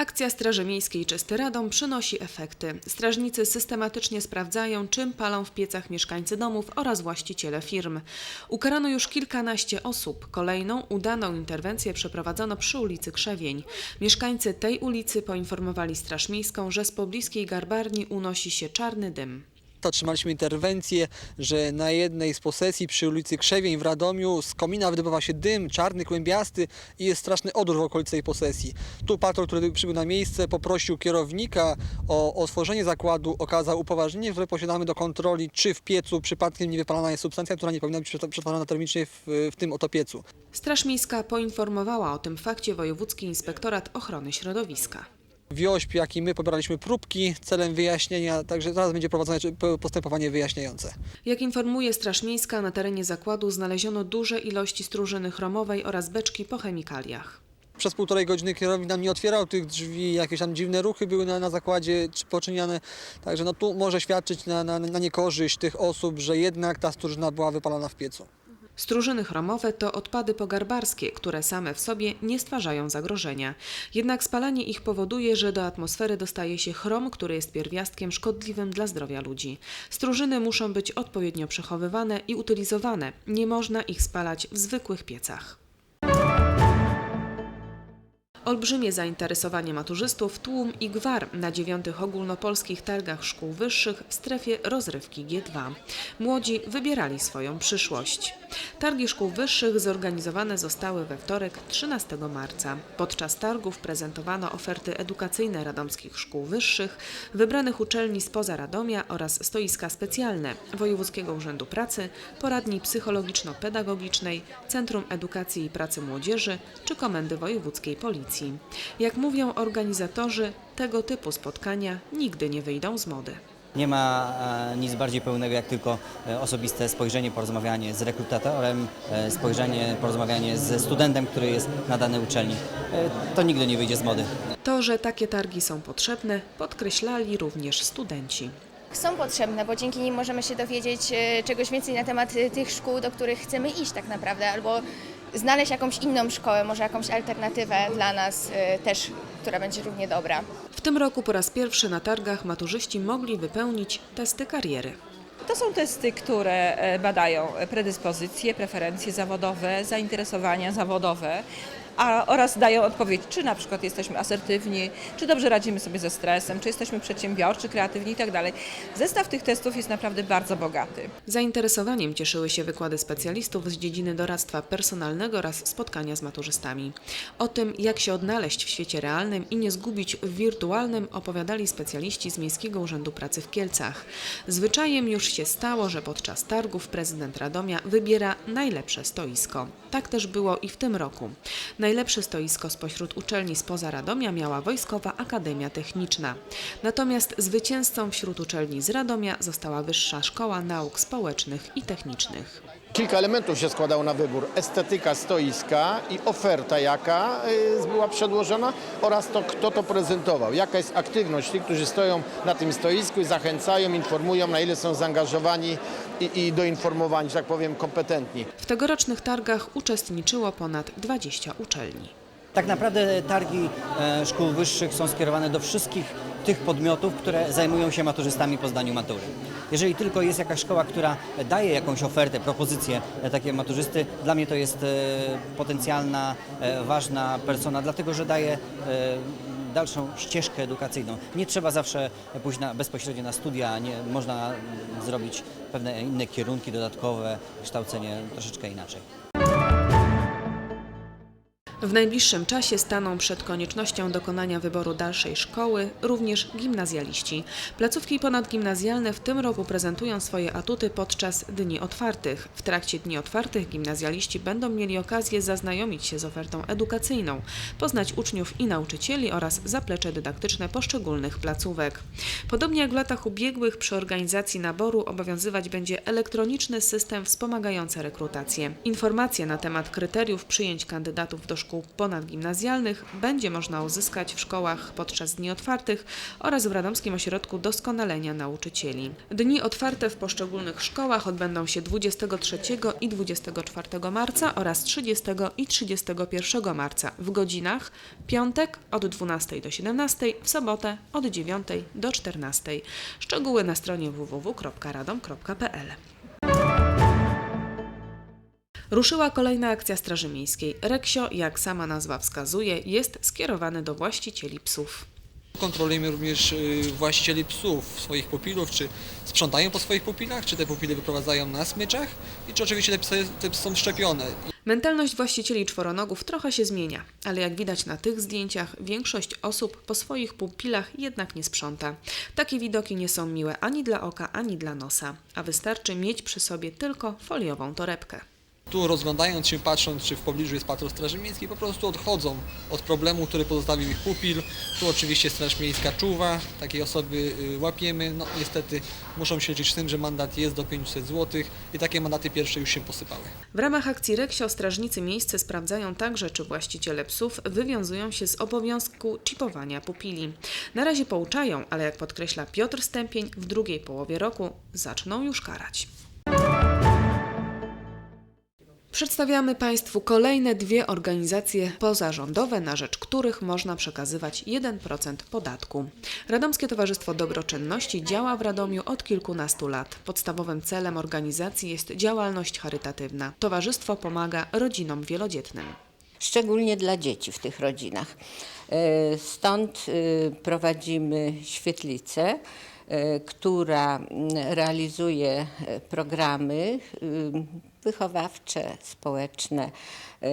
Akcja Straży Miejskiej Czysty Radom przynosi efekty. Strażnicy systematycznie sprawdzają, czym palą w piecach mieszkańcy domów oraz właściciele firm. Ukarano już kilkanaście osób. Kolejną udaną interwencję przeprowadzono przy ulicy Krzewień. Mieszkańcy tej ulicy poinformowali Straż Miejską, że z pobliskiej garbarni unosi się czarny dym. Otrzymaliśmy interwencję, że na jednej z posesji przy ulicy Krzewień w Radomiu z komina wydobywa się dym czarny, kłębiasty i jest straszny odór w okolicy tej posesji. Tu patrol, który przybył na miejsce, poprosił kierownika o otworzenie zakładu, okazał upoważnienie, które posiadamy do kontroli, czy w piecu przypadkiem nie wypalana jest substancja, która nie powinna być przetw- przetwarzana termicznie w, w tym oto piecu. Straż Miejska poinformowała o tym fakcie Wojewódzki Inspektorat Ochrony Środowiska. Wiośp, jak i my pobieraliśmy próbki celem wyjaśnienia, także zaraz będzie prowadzone postępowanie wyjaśniające. Jak informuje Straż Miejska, na terenie zakładu znaleziono duże ilości strużyny chromowej oraz beczki po chemikaliach. Przez półtorej godziny kierownik nam nie otwierał tych drzwi, jakieś tam dziwne ruchy były na, na zakładzie czy poczyniane. Także no tu może świadczyć na, na, na niekorzyść tych osób, że jednak ta stróżna była wypalana w piecu. Strużyny chromowe to odpady pogarbarskie, które same w sobie nie stwarzają zagrożenia. Jednak spalanie ich powoduje, że do atmosfery dostaje się chrom, który jest pierwiastkiem szkodliwym dla zdrowia ludzi. Strużyny muszą być odpowiednio przechowywane i utylizowane. Nie można ich spalać w zwykłych piecach. Olbrzymie zainteresowanie maturzystów, tłum i gwar na dziewiątych ogólnopolskich targach szkół wyższych w strefie rozrywki G2. Młodzi wybierali swoją przyszłość. Targi szkół wyższych zorganizowane zostały we wtorek 13 marca. Podczas targów prezentowano oferty edukacyjne radomskich szkół wyższych, wybranych uczelni spoza Radomia oraz stoiska specjalne Wojewódzkiego Urzędu Pracy, poradni psychologiczno-pedagogicznej, Centrum Edukacji i Pracy Młodzieży czy Komendy Wojewódzkiej Policji. Jak mówią organizatorzy, tego typu spotkania nigdy nie wyjdą z mody. Nie ma e, nic bardziej pełnego jak tylko e, osobiste spojrzenie, porozmawianie z rekrutatorem, e, spojrzenie, porozmawianie ze studentem, który jest na danej uczelni. To nigdy nie wyjdzie z mody. To, że takie targi są potrzebne, podkreślali również studenci. są potrzebne, bo dzięki nim możemy się dowiedzieć czegoś więcej na temat tych szkół, do których chcemy iść tak naprawdę, albo znaleźć jakąś inną szkołę, może jakąś alternatywę dla nas e, też, która będzie równie dobra. W tym roku po raz pierwszy na targach maturzyści mogli wypełnić testy kariery. To są testy, które e, badają predyspozycje, preferencje zawodowe, zainteresowania zawodowe, a, oraz dają odpowiedź, czy na przykład jesteśmy asertywni, czy dobrze radzimy sobie ze stresem, czy jesteśmy przedsiębiorczy, kreatywni itd. Zestaw tych testów jest naprawdę bardzo bogaty. Zainteresowaniem cieszyły się wykłady specjalistów z dziedziny doradztwa personalnego oraz spotkania z maturzystami. O tym, jak się odnaleźć w świecie realnym i nie zgubić w wirtualnym, opowiadali specjaliści z Miejskiego Urzędu Pracy w Kielcach. Zwyczajem już się stało, że podczas targów prezydent Radomia wybiera najlepsze stoisko. Tak też było i w tym roku. Najlepsze stoisko spośród uczelni spoza Radomia miała Wojskowa Akademia Techniczna. Natomiast zwycięzcą wśród uczelni z Radomia została Wyższa Szkoła Nauk Społecznych i Technicznych. Kilka elementów się składało na wybór. Estetyka stoiska i oferta, jaka y, była przedłożona oraz to, kto to prezentował. Jaka jest aktywność tych, którzy stoją na tym stoisku i zachęcają, informują, na ile są zaangażowani i, i doinformowani, że tak powiem, kompetentni. W tegorocznych targach uczestniczyło ponad 20 uczelni. Tak naprawdę targi e, szkół wyższych są skierowane do wszystkich tych podmiotów, które zajmują się maturzystami po zdaniu matury. Jeżeli tylko jest jakaś szkoła, która daje jakąś ofertę, propozycję dla takiej maturzysty, dla mnie to jest e, potencjalna, e, ważna persona, dlatego że daje e, dalszą ścieżkę edukacyjną. Nie trzeba zawsze pójść na, bezpośrednio na studia, nie, można zrobić pewne inne kierunki dodatkowe, kształcenie troszeczkę inaczej. W najbliższym czasie staną przed koniecznością dokonania wyboru dalszej szkoły również gimnazjaliści. Placówki ponadgimnazjalne w tym roku prezentują swoje atuty podczas Dni Otwartych. W trakcie Dni Otwartych gimnazjaliści będą mieli okazję zaznajomić się z ofertą edukacyjną, poznać uczniów i nauczycieli oraz zaplecze dydaktyczne poszczególnych placówek. Podobnie jak w latach ubiegłych przy organizacji naboru obowiązywać będzie elektroniczny system wspomagający rekrutację. Informacje na temat kryteriów przyjęć kandydatów do szkół szkół ponadgimnazjalnych będzie można uzyskać w szkołach podczas dni otwartych oraz w Radomskim Ośrodku Doskonalenia Nauczycieli. Dni otwarte w poszczególnych szkołach odbędą się 23 i 24 marca oraz 30 i 31 marca w godzinach piątek od 12 do 17, w sobotę od 9 do 14. Szczegóły na stronie www.radom.pl. Ruszyła kolejna akcja Straży Miejskiej. Reksio, jak sama nazwa wskazuje, jest skierowany do właścicieli psów. Kontrolujemy również y, właścicieli psów, swoich pupilów, czy sprzątają po swoich pupilach, czy te pupile wyprowadzają na smyczach i czy oczywiście te psy, te psy są szczepione. Mentalność właścicieli czworonogów trochę się zmienia, ale jak widać na tych zdjęciach, większość osób po swoich pupilach jednak nie sprząta. Takie widoki nie są miłe ani dla oka, ani dla nosa, a wystarczy mieć przy sobie tylko foliową torebkę. Tu rozglądając się, patrząc, czy w pobliżu jest patrol Straży Miejskiej, po prostu odchodzą od problemu, który pozostawił ich pupil. Tu oczywiście Straż Miejska czuwa, takie osoby y, łapiemy. No niestety muszą się liczyć z tym, że mandat jest do 500 zł i takie mandaty pierwsze już się posypały. W ramach akcji Reksio strażnicy miejscy sprawdzają także, czy właściciele psów wywiązują się z obowiązku chipowania pupili. Na razie pouczają, ale jak podkreśla Piotr Stępień, w drugiej połowie roku zaczną już karać. Przedstawiamy Państwu kolejne dwie organizacje pozarządowe, na rzecz których można przekazywać 1% podatku. Radomskie Towarzystwo Dobroczynności działa w Radomiu od kilkunastu lat. Podstawowym celem organizacji jest działalność charytatywna. Towarzystwo pomaga rodzinom wielodzietnym. szczególnie dla dzieci w tych rodzinach. E, Stąd e, prowadzimy świetlicę, e, która realizuje programy wychowawcze, społeczne. E,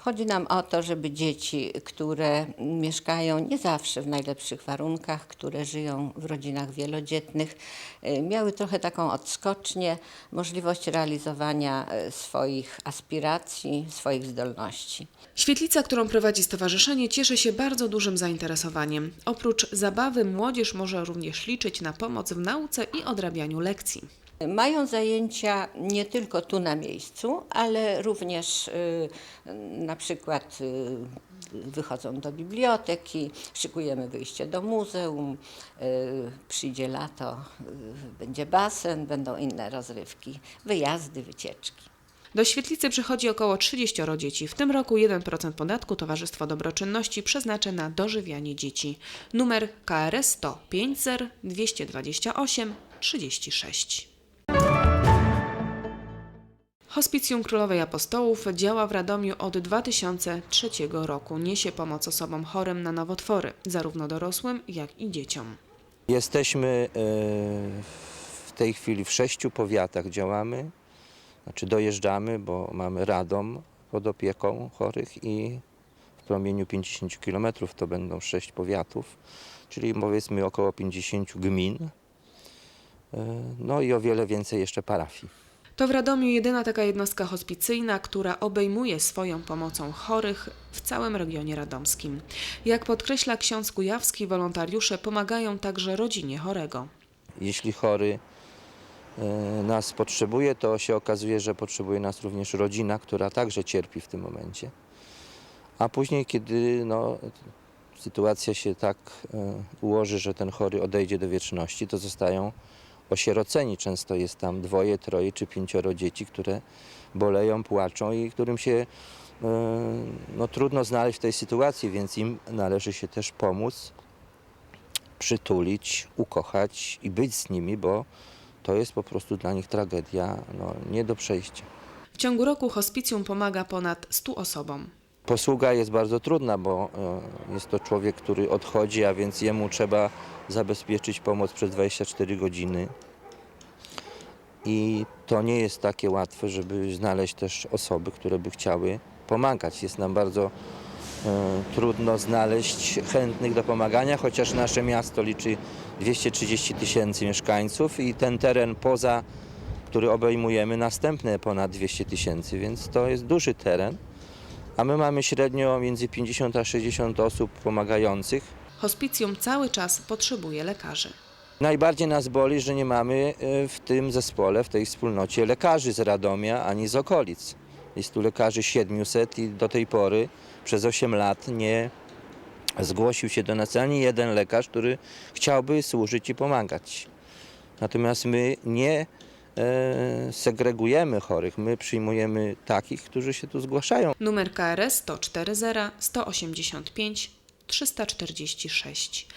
Chodzi nam o to, żeby dzieci, które mieszkają nie zawsze w najlepszych warunkach, które żyją w rodzinach wielodzietnych, e, miały trochę taką odskocznię, możliwość realizowania e, swoich aspiracji, swoich zdolności. Świetlica, którą prowadzi stowarzyszenie, cieszy się bardzo dużym zainteresowaniem. Oprócz zabawy, młodzież może również liczyć na pomoc w nauce i odrabianiu lekcji. Mają zajęcia nie tylko tu na miejscu, ale również y, na przykład y, wychodzą do biblioteki, szykujemy wyjście do muzeum, y, przyjdzie lato, będzie basen, będą inne rozrywki, wyjazdy, wycieczki. Do świetlicy przychodzi około 30 dzieci. W tym roku 1% podatku Towarzystwo Dobroczynności przeznaczy na dożywianie dzieci. Numer KRS 100 50 228 36. Hospicjum Królowej Apostołów działa w Radomiu od 2003 roku. Niesie pomoc osobom chorym na nowotwory, zarówno dorosłym, jak i dzieciom. Jesteśmy e, w tej chwili w sześciu powiatach działamy, znaczy dojeżdżamy, bo mamy Radom pod opieką chorych i w promieniu 50 km to będą sześć powiatów, czyli powiedzmy około 50 gmin, e, no i o wiele więcej jeszcze parafii. To w Radomiu jedyna taka jednostka hospicyjna, która obejmuje swoją pomocą chorych w całym regionie radomskim. Jak podkreśla ksiądz Kujawski, wolontariusze pomagają także rodzinie chorego. Jeśli chory e, nas potrzebuje, to się okazuje, że potrzebuje nas również rodzina, która także cierpi w tym momencie. A później, kiedy no, sytuacja się tak e, ułoży, że ten chory odejdzie do wieczności, to zostają osieroceni. Często jest tam dwoje, troje czy pięcioro dzieci, które boleją, płaczą i którym się e, no, trudno znaleźć w tej sytuacji, więc im należy się też pomóc przytulić, ukochać i być z nimi, bo to jest po prostu dla nich tragedia no, nie do przejścia. W ciągu roku hospicjum pomaga ponad 100 osobom. Posługa jest bardzo trudna, bo e, jest to człowiek, który odchodzi, a więc jemu trzeba zabezpieczyć pomoc przez 24 godziny. I to nie jest takie łatwe, żeby znaleźć też osoby, które by chciały pomagać. Jest nam bardzo e, trudno znaleźć chętnych do pomagania, chociaż nasze miasto liczy 230 tysięcy mieszkańców i ten teren poza, który obejmujemy, następne ponad 200 tysięcy, więc to jest duży teren. A my mamy średnio między 50 a 60 osób pomagających. Hospicjum cały czas potrzebuje lekarzy. Najbardziej nas boli, że nie mamy e, w tym zespole, w tej wspólnocie lekarzy z Radomia ani z okolic. Jest tu lekarzy 700 i do tej pory przez 8 lat nie zgłosił się do nas ani jeden lekarz, który chciałby służyć i pomagać. Natomiast my nie segregujemy chorych, my przyjmujemy takich, którzy się tu zgłaszają. Numer KRS 140 185 346.